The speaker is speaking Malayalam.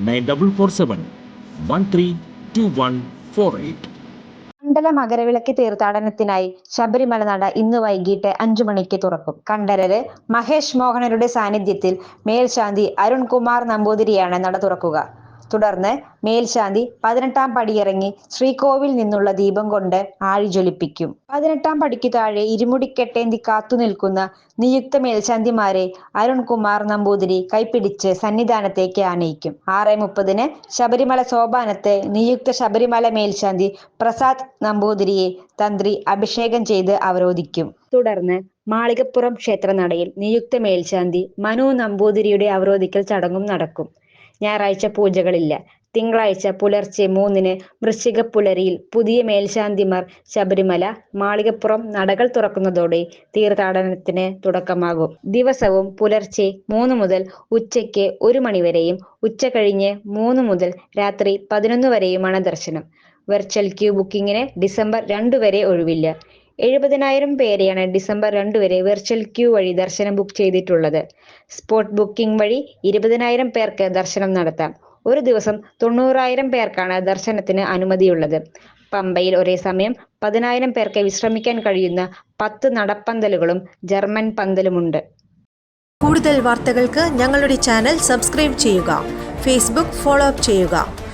nine double four seven one three two one four eight. Mandala Makaravilakku തീർത്ഥാടനത്തിനായി Sabarimala നട ഇന്ന് വൈകിട്ട് അഞ്ചു മണിക്ക് തുറക്കും. കണ്ഠരര് മഹേഷ് മോഹനരുടെ സാന്നിധ്യത്തിൽ മേൽശാന്തി അരുൺകുമാർ നമ്പൂതിരിയാണ് നട തുറക്കുക. തുടർന്ന് മേൽശാന്തി പതിനെട്ടാം പടിയിറങ്ങി ശ്രീകോവിൽ നിന്നുള്ള ദീപം കൊണ്ട് ആഴി ജ്വലിപ്പിക്കും പതിനെട്ടാം പടിക്ക് താഴെ ഇരുമുടിക്കെട്ടേന്തി കാത്തു നിൽക്കുന്ന നിയുക്ത മേൽശാന്തിമാരെ അരുൺകുമാർ നമ്പൂതിരി കൈപ്പിടിച്ച് സന്നിധാനത്തേക്ക് ആനയിക്കും. ആറ് മുപ്പതിന് ശബരിമല സോപാനത്തെ നിയുക്ത ശബരിമല മേൽശാന്തി പ്രസാദ് നമ്പൂതിരിയെ തന്ത്രി അഭിഷേകം ചെയ്ത് അവരോധിക്കും. തുടർന്ന് മാളികപ്പുറം ക്ഷേത്രനടയിൽ നിയുക്ത മേൽശാന്തി മനു നമ്പൂതിരിയുടെ അവരോധിക്കൽ ചടങ്ങും നടക്കും. ഞായറാഴ്ച പൂജകളില്ല. തിങ്കളാഴ്ച പുലർച്ചെ മൂന്നിന് വൃശ്ചിക പുലരിയിൽ പുതിയ മേൽശാന്തിമാർ ശബരിമല മാളികപ്പുറം നടകൾ തുറക്കുന്നതോടെ തീർത്ഥാടനത്തിന് തുടക്കമാകും. ദിവസവും പുലർച്ചെ മൂന്ന് മുതൽ ഉച്ചയ്ക്ക് ഒരു മണിവരെയും ഉച്ച കഴിഞ്ഞ് മൂന്ന് മുതൽ രാത്രി പതിനൊന്ന് വരെയുമാണ് ദർശനം. വെർച്വൽ ക്യൂ ബുക്കിങ്ങിന് ഡിസംബർ രണ്ട് വരെ ഒഴിവില്ല. എഴുപതിനായിരം പേരെയാണ് ഡിസംബർ രണ്ട് വരെ വെർച്വൽ ക്യൂ വഴി ദർശനം ബുക്ക് ചെയ്തിട്ടുള്ളത്. സ്പോട്ട് ബുക്കിംഗ് വഴി ഇരുപതിനായിരം പേർക്ക് ദർശനം നടത്താം. ഒരു ദിവസം തൊണ്ണൂറായിരം പേർക്കാണ് ദർശനത്തിന് അനുമതിയുള്ളത്. പമ്പയിൽ ഒരേ സമയം പതിനായിരം പേർക്ക് വിശ്രമിക്കാൻ കഴിയുന്ന പത്ത് നടപ്പന്തലുകളും ജർമ്മൻ പന്തലുമുണ്ട്. കൂടുതൽ വാർത്തകൾക്ക് ഞങ്ങളുടെ ചാനൽ സബ്സ്ക്രൈബ് ചെയ്യുക. ഫേസ്ബുക്ക് ഫോളോ അപ്പ് ചെയ്യുക.